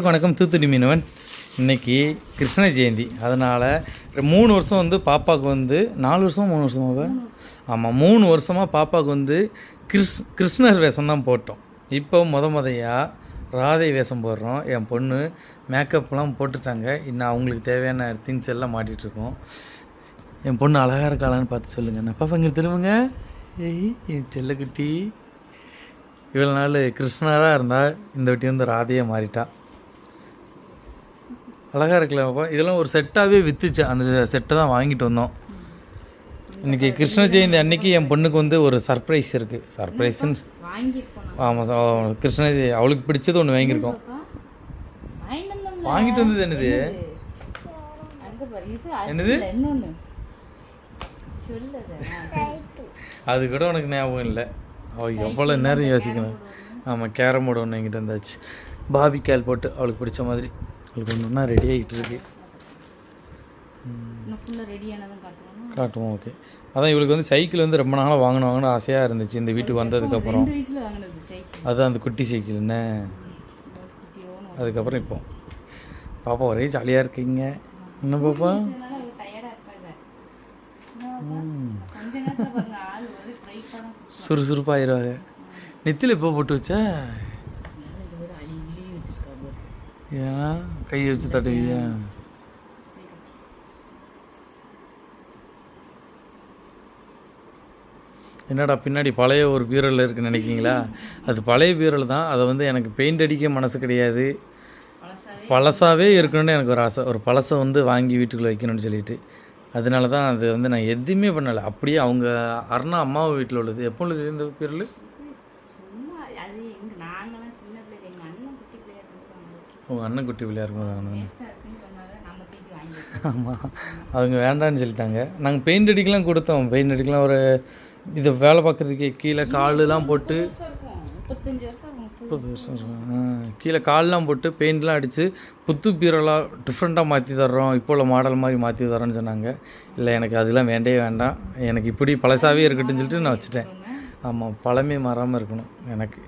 வணக்கம். தூத்துடி மீனவன். இன்னைக்கு கிருஷ்ண ஜெயந்தி. அதனால் மூணு வருஷம் வந்து பாப்பாவுக்கு வந்து நாலு வருஷம் மூணு வருஷமாக ஆமாம் மூணு வருஷமாக பாப்பாவுக்கு வந்து கிருஷ் கிருஷ்ணர் வேஷம் தான் போட்டோம். இப்போ முத முதையாக ராதை வேஷம் போடுறோம். என் பொண்ணு மேக்கப்லாம் போட்டுட்டாங்க. இன்னும் அவங்களுக்கு தேவையான திங்ஸ் எல்லாம் மாட்டிகிட்டு இருக்கோம். என் பொண்ணு அழகாக இருக்காளான்னு பார்த்து சொல்லுங்கள் நான் பாப்பா இங்கே திரும்புங்க. ஏய் என் செல்லக்குட்டி. இவ்வளோ நாள் கிருஷ்ணராக இருந்தால் இந்த வாட்டி வந்து ராதையாக மாறிட்டா. அழகாக இருக்கலப்பா இதெல்லாம் ஒரு செட்டாகவே விற்றுச்சு அந்த செட்டை தான் வாங்கிட்டு வந்தோம். இன்றைக்கி கிருஷ்ண ஜெயந்தி அன்னைக்கு என் பொண்ணுக்கு வந்து ஒரு சர்ப்ரைஸ் இருக்குது சர்ப்ரைஸ்ன்னு ஆமாம் ஆமாம் கிருஷ்ண ஜெய அவளுக்கு பிடிச்சது ஒன்று வாங்கியிருக்கோம். வாங்கிட்டு வந்தது என்னது? என்னது? அது அது கூட உனக்கு ஞாபகம் இல்லை. அவள் எவ்வளோ நேரம் யோசிக்கணும். ஆமாம் கேரம் போர்டு ஒன்று எங்கிட்ட இருந்தாச்சு பாபி கேல் போட்டு அவளுக்கு பிடிச்ச மாதிரி. அவளுக்கு ஒன்று ஒன்றா ரெடி ஆகிட்டு இருக்கு காட்டுவோம்? ஓகே அதான் இவளுக்கு வந்து சைக்கிள் வந்து ரொம்ப நாளாக வாங்கணும் வாங்கணும் ஆசையாக இருந்துச்சு இந்த வீட்டுக்கு வந்ததுக்கப்புறம் அதுதான் அந்த குட்டி சைக்கிள் என்ன? அதுக்கப்புறம் இப்போ. பாப்பா ஒரே ஜாலியாக இருக்கீங்க. என்ன பாப்பா? பண்ண சுறுசுறுப்பாயிருவாங்க நெத்தியில் இப்போ போட்டு வச்ச இது ஒரு அள்ளி வச்சிருக்கா பாரு ஏன் கையை வச்சு தட்டுவியா என்னடா பின்னாடி பழைய ஒரு பீரல் இருக்குன்னு நினைக்கிங்களா அது பழைய பீரல் தான். அதை வந்து எனக்கு பெயிண்ட் அடிக்க மனசு கிடையாது. பழசாகவே இருக்கணும்னு எனக்கு ஒரு ஆசை. ஒரு பழசை வந்து வாங்கி வீட்டுக்குள்ளே வைக்கணும்னு சொல்லிட்டு. அதனால தான் அது வந்து நான் எதுவுமே பண்ணலை. அப்படியே அவங்க அருணா அம்மாவை வீட்டில் உள்ளது. எப்போ உள்ளது இந்த பீரல் சும்மா அது எங்க நாங்களாம் சின்ன பிள்ளைங்க எங்கள் அண்ணன் குட்டி பிள்ளையா இருக்காங்க உங்கள் அண்ணன். குட்டி வாங்கி ஆமாம் அவங்க வேண்டான்னு சொல்லிட்டாங்க. நாங்கள் பெயிண்ட் அடிக்கலாம் கொடுத்தோம். பெயிண்ட் அடிக்கலாம் ஒரு இதை வேலை பார்க்குறதுக்கு கீழே காலுலாம் போட்டு முப்பது வருஷம் இருக்கும். கீழே கால்லாம் போட்டு பெயிண்ட்லாம் அடித்து புத்து பீரலாக டிஃப்ரெண்ட்டாக மாற்றி தர்றோம். இப்போ உள்ள மாடல் மாதிரி மாற்றி தரோன்னு சொன்னாங்க. இல்லை எனக்கு அதெல்லாம் வேண்டவே வேண்டாம். எனக்கு இப்படி பழசாவே இருக்கட்டும்னு சொல்லிட்டு நான் வச்சுட்டேன். ஆமாம் பழமே மாறாமல் இருக்கணும் எனக்கு.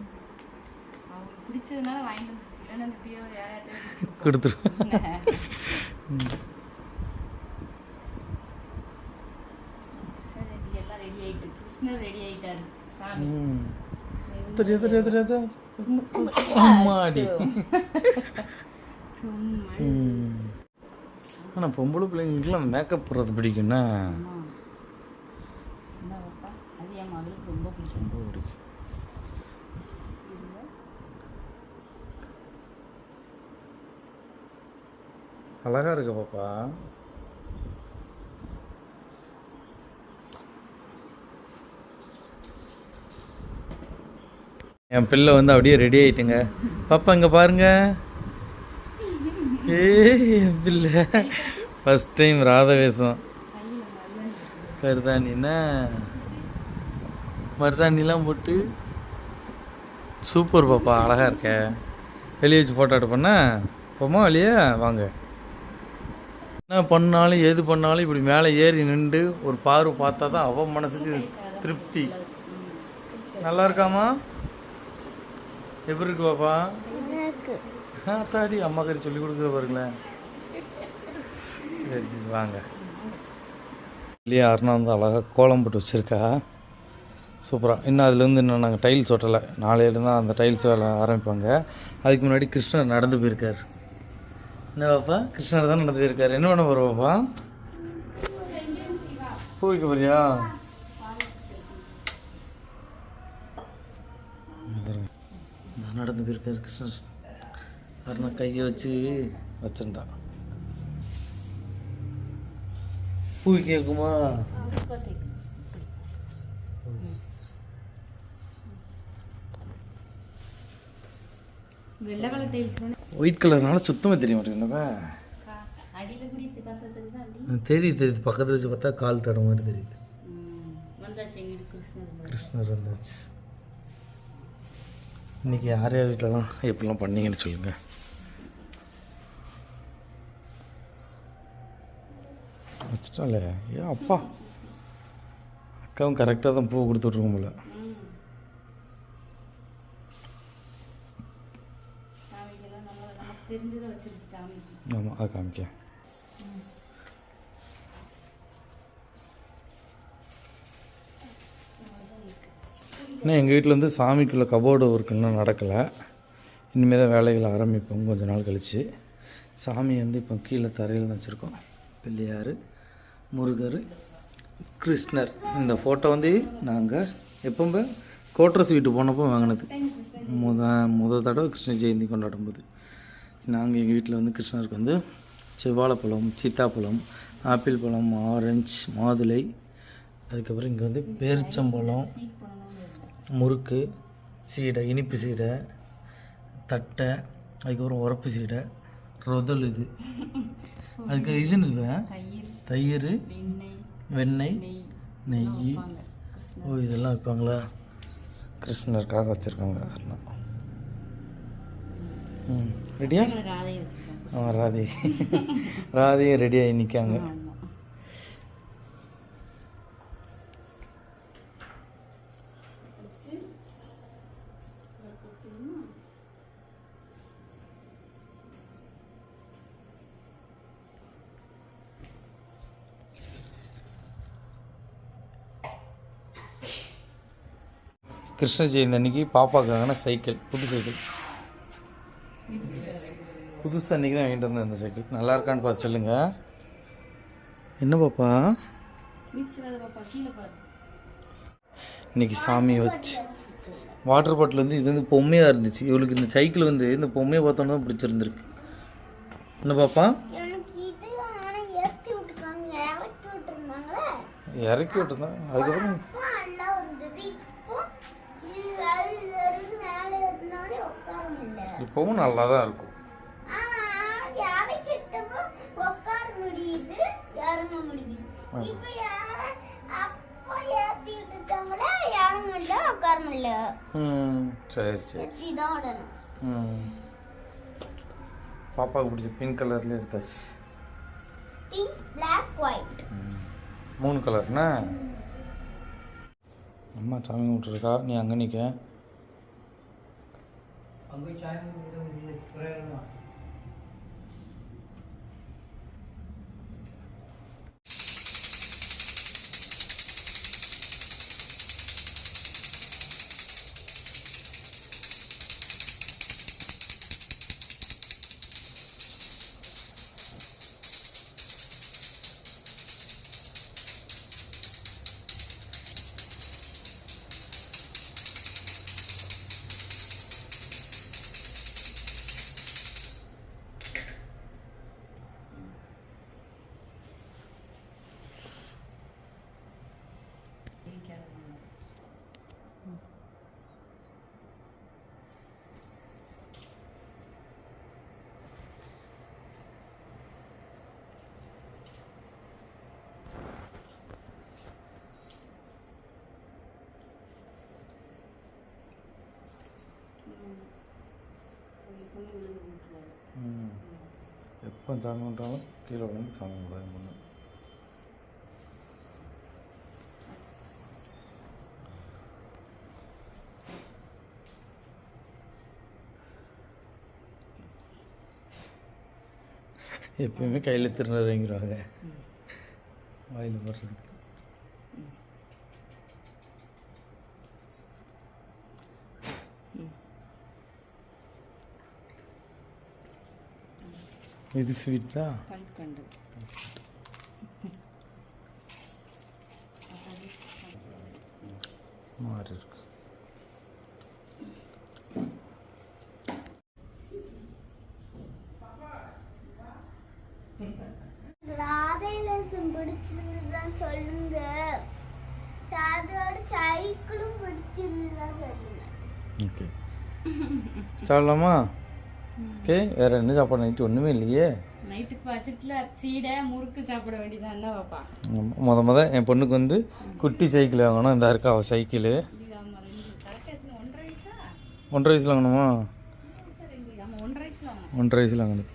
அவங்களுக்கு பிடிச்சதுனால வாங்கிட்டு வந்து இல்லைன்னா இந்த பீரோ யாராட்டும் கொடுத்துருவேன் கிருஷ்ணர் ரெடி எல்லாம் ரெடி ஆயிட்டு கிருஷ்ணர் ரெடி ஆயிட்டாரு சாமி ம் தெரியாது தெரியாது தெரியாது. அம்மாடி. சும்மா ஆனால் பொம்பளை பிள்ளைங்களுக்குலாம் மேக்கப் போடுறது பிடிக்கும்னா அம்மா. என்ன பாப்பா அது என் மகளுக்கு ரொம்ப பிடிக்கும் ரொம்ப பிடிக்கும் அழகா இருக்கு பாப்பா. என் பிள்ளை வந்து அப்படியே ரெடி ஆயிட்டுங்க. பாப்பா இங்கே பாருங்க. ஏய் என் பிள்ளை. First time ராதவேஷம். கருதாணின்னா மருதாணிலாம் போட்டு சூப்பர் பாப்பா அழகாக இருக்க. வெளியே வச்சு ஃபோட்டோ எடுப்பண்ணா போமா வெளியே? வாங்க. என்ன பண்ணாலும் எது பண்ணாலும் இப்படி மேலே ஏறி நின்று ஒரு பார்வை பார்த்தா தான் அவன் மனசுக்கு திருப்தி. நல்லா இருக்காமா? எப்படி இருக்கு பாப்பா? தாடி அம்மா கறி சொல்லி கொடுக்குற பாருங்களேன். சரி சரி வாங்க. இல்லையா அருணா வந்து அழகாக கோலம் போட்டு வச்சுருக்கா. சூப்பராக இன்னும் அதுலேருந்து இன்னும் நாங்கள் டைல்ஸ் ஒட்டலை. நாளையிலேருந்து தான் அந்த டைல்ஸ் வேலை ஆரம்பிப்பாங்க. அதுக்கு முன்னாடி கிருஷ்ணர் நடந்து போயிருக்கார். என்ன பாப்பா? கிருஷ்ணர் தான் நடந்து போயிருக்காரு என்ன பண்ண போகிற பாப்பா? பூ வைக்க போறியா நடந்து போயிருக்காரு கிருஷ்ணர்? அருணா கையை வச்சு வச்சிருந்தான். பூ கேட்குமா? வெள்ளை கலர் டைல்ஸ் ஒயிட் கலர்னால சுத்தமாக தெரிய மாட்டேங்குதுப்பா தெரியுது தெரியுது. பக்கத்தில் வச்சு பார்த்தா கால் தட மாதிரி தெரியுது. கிருஷ்ணர் வந்தாச்சு. இன்னைக்கு யார் யார் வீட்டிலலாம் எப்படிலாம் பண்ணீங்கன்னு சொல்லுங்கள் வச்சுட்டாலே. ஏன் அப்பா? அக்காவும் கரெக்டாக தான் பூ கொடுத்து விட்ருக்கோம் போல. தெரிஞ்சதை வச்சிருக்கு சாமிக்கு ஆமாம் அது காமிக்க இன்னும் எங்கள் வீட்டில் வந்து சாமிக்குள்ள கபோர்டு ஒர்க் இன்னும் நடக்கலை. இனிமேல் தான் வேலைகள் ஆரம்பிப்போம். கொஞ்ச நாள் கழித்து சாமி வந்து இப்போ கீழே தரையில் தான் வச்சுருக்கோம். பிள்ளையார் முருகர் கிருஷ்ணர். இந்த ஃபோட்டோ வந்து நாங்கள் எப்போ கோட்ரஸ் வீட்டு போனப்போ வாங்கினது. முத முத தடவை கிருஷ்ண ஜெயந்தி கொண்டாடும் போது நாங்கள் எங்கள் வீட்டில் வந்து கிருஷ்ணருக்கு வந்து செவ்வாழைப்பழம் சீத்தாப்பழம் ஆப்பிள் பழம் ஆரஞ்சு மாதுளை அதுக்கப்புறம் இங்கே வந்து பேரிச்சம்பழம் முறுக்கு சீடை இனிப்பு சீடை தட்டை அதுக்கப்புறம் உரப்பு சீடை ரொதல் இது. அதுக்கு இது தயிர் வெண்ணெய் நெய். ஓ இதெல்லாம் வைப்பாங்களா? கிருஷ்ணருக்காக வச்சுருக்காங்க அதெல்லாம். ம். ரெடியா ராதையை வச்சுருக்காங்க. ஆ ராதி. ராதியும் ரெடியாகி நிற்காங்க ஆமாம் கிருஷ்ண ஜெயந்தி அன்னைக்கு பாப்பாக்கான சைக்கிள் புது சைக்கிள். புதுசு அன்றைக்கி தான் வாங்கிட்டு வந்தேன் இந்த சைக்கிள் நல்லா இருக்கான்னு பார்த்து சொல்லுங்க. என்ன பாப்பா? இன்னைக்கு சாமி வச்சு. வாட்டர் பாட்டில் வந்து இது வந்து பொம்மையாக இருந்துச்சு. இவளுக்கு இந்த சைக்கிள் வந்து இந்த பொம்மையை பார்த்தோன்னு தான் பிடிச்சிருந்துருக்கு. என்ன பாப்பா? இறக்கி விட்டுருந்தேன் அதுக்கப்புறம்? இப்போவும் நல்லா தான் இருக்கும். சரி சரி. பாப்பாவுக்கு பிடிச்ச பிங்க் கலர்லேயே எடுத்தாச்சு பிங்க் பிளாக் ஒயிட் மூணு கலர்னா அம்மா சாமி கும்பிட்டுருக்கா. நீ அங்கே நிற்க ம் எப்போ சாமி கும்பிட்டாலும் கீழே விழுந்து சாமி கும்பிடாது பொண்ணு எப்பயுமே கையில் திருநர் வாங்கிடுவாங்க வாயில் போடுறதுக்கு இது ஸ்வீட்டா? கல்கண்டு மாறி இருக்கு. சொல்லுங்க. அதோட சைக்கிளும் பிடிச்சிருந்துதான் சொல்லுங்க. ஓகே ஓகே வேறு என்ன சாப்பாடு? நைட்டு ஒன்றுமே இல்லையே. நைட்டுக்கு வச்சுட்டுல சீடை முறுக்கு சாப்பிட வேண்டியதான் என்ன பாப்பா. முத முத என் பொண்ணுக்கு வந்து குட்டி சைக்கிள் வாங்கணும். இந்த இருக்கா அவள் சைக்கிள். ஒன்றரை வயசா? ஒன்றரை வயசில் வாங்கணுமா? ஒன்றரை வயசுல வாங்க ஒன்றரை வயசில் வாங்கினது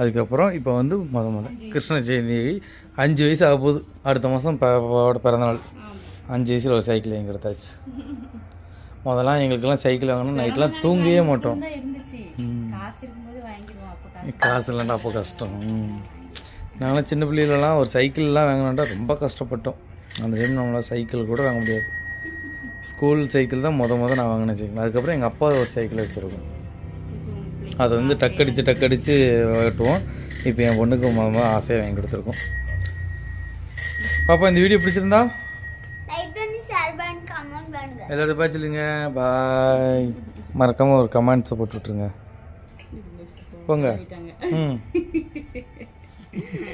அதுக்கப்புறம் இப்போ வந்து முத முத கிருஷ்ண ஜெயந்தி அஞ்சு வயசு ஆக போகுது. அடுத்த மாதம் பாப்பாவோட பிறந்தநாள். அஞ்சு வயசில் ஒரு சைக்கிள் எங்க எடுத்தாச்சு முதல்லாம் எங்களுக்கெல்லாம் சைக்கிள் வாங்கணும். நைட்லாம் தூங்கவே மாட்டோம். காசு இருக்கும்போது வாங்கிடுவோம் அப்போ காசு இல்லைண்டா அப்போ கஷ்டம். நாங்களாம் சின்ன பிள்ளைகளெலாம் ஒரு சைக்கிள்லாம் வாங்கினாண்டா ரொம்ப கஷ்டப்பட்டோம். அந்த டைம் நம்மளால் சைக்கிள் கூட வாங்க முடியாது. ஸ்கூல் சைக்கிள் தான் முத முத நான் வாங்கின சைக்கிள். அதுக்கப்புறம் எங்கள் அப்பா ஒரு சைக்கிள் வச்சுருக்கோம் அதை வந்து டக்கடிச்சு டக்கடிச்சு ஓட்டுவோம் இப்போ என் பொண்ணுக்கு முத முத ஆசையாக வாங்கி கொடுத்துருக்கோம். பாப்பா இந்த வீடியோ பிடிச்சிருந்தா? லைக் பண்ணி ஷேர் பண்ணி கமெண்ட் பண்ணுங்க. எல்லாரும் பாய் சொல்லுங்க பாய் மறக்காமல் ஒரு கமெண்ட்ஸை போட்டு விட்ருங்க போங்க. ம்.